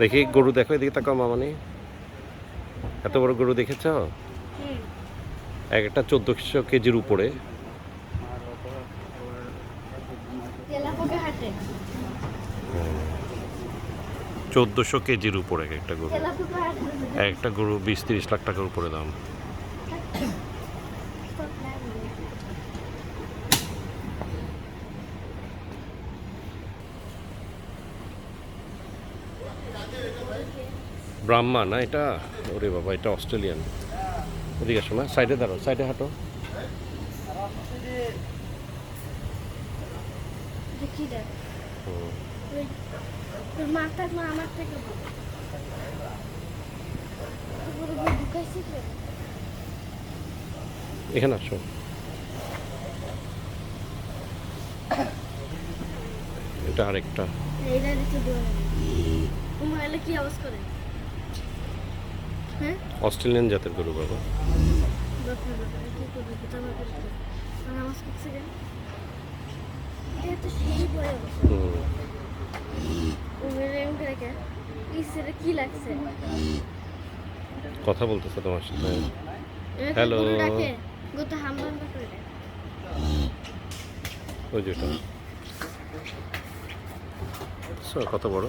দেখি গরু দেখো এদিকে তাকাও মামানি। এত বড় গরু দেখেছ? এক একটা চোদ্দশো কেজির উপরে। চোদ্দশো কেজির উপরে এক একটা গরু। এক একটা গরু বিশ তিরিশ লাখ টাকার উপরে দাম। ব্রাহ্মা না এটা ওরে বাবা এটা অস্ট্রেলিয়ান। এদিকে আসো না সাইডে দাঁড়ো সাইডে হাঁটো? এখানে আসো। এটা আরেকটা। এলে কি আওয়াজ করে? হ্যাঁ? অস্ট্রেলিয়ান জাতের গরু বাবা কথা বলতেছে তোমার সাথে। ডাকে? ওই যেটা কত বড়?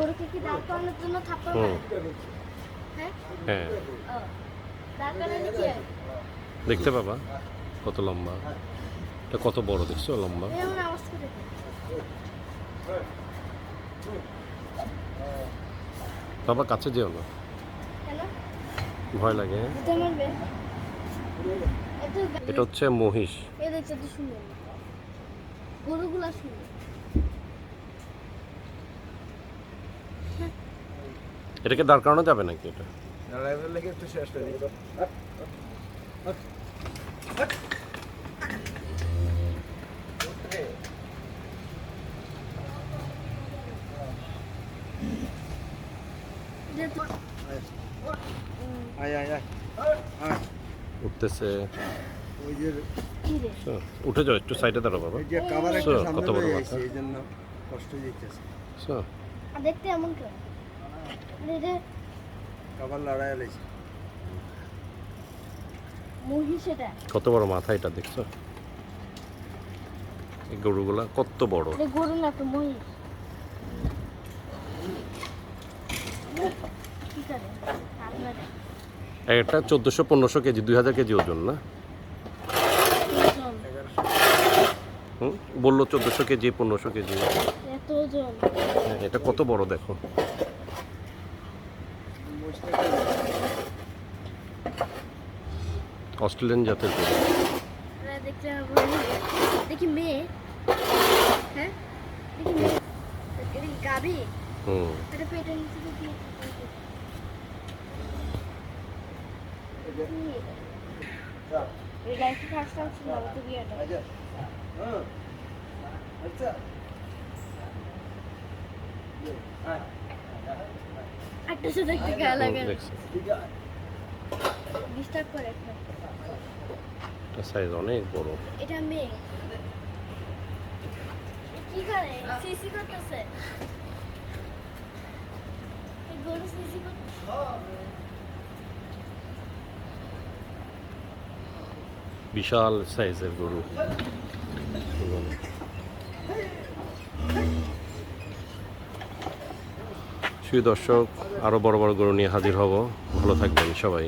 গরুকে কি দাঁড় করানোর জন্য থাপ্পড় হুম। হ্যাঁ? হ্যাঁ। দাঁড় করানো কি দেখতে পাবা কত লম্বা। এটা কত বড় দেখছ লম্বা? বাবা কাছে যেও না। ভয় লাগে এত এটা হচ্ছে মহিষ। গরুগুলা সুন্দর। এটাকে দাঁড় করানো যাবে নাকি এটা? একটু শেষ উঠতেছে উঠে যাও, একটু সাইডে দাঁড়ো বাবা। কত বড় কষ্ট দেখতে এমন কত বড় মাথা এটা দেখছ? এই গরুগুলা কত বড়। গরু না তো মহিষ। কি একটা চোদ্দোশো পনেরোশো কেজি দুই হাজার কেজি ওজন না? হুম? বলল চোদ্দোশো কেজি পনেরোশো কেজি। হ্যাঁ, এটা কত বড় দেখো। অস্ট্রেলিয়ান জাতের গরু। দেখি মেয়ে। হ্যাঁ? দেখি মেয়ে। এটা কি হুম। এটা পেটের নিচে দেখি গাড়িটা ফার্স্ট টাইম তো বিয়েটা। আচ্ছা। একটা সাথে দেখতে গায়ে লাগে। ডিস্টার্ব করে এটা সাইজ অনেক বড়। এটা মেয়ে। কি করে? সিসি করতেছে। গরু সিসি করতেছে বিশাল সাইজের গরু। সুদর্শক আরও বড় বড় গরু নিয়ে হাজির হব। ভালো থাকবেন সবাই।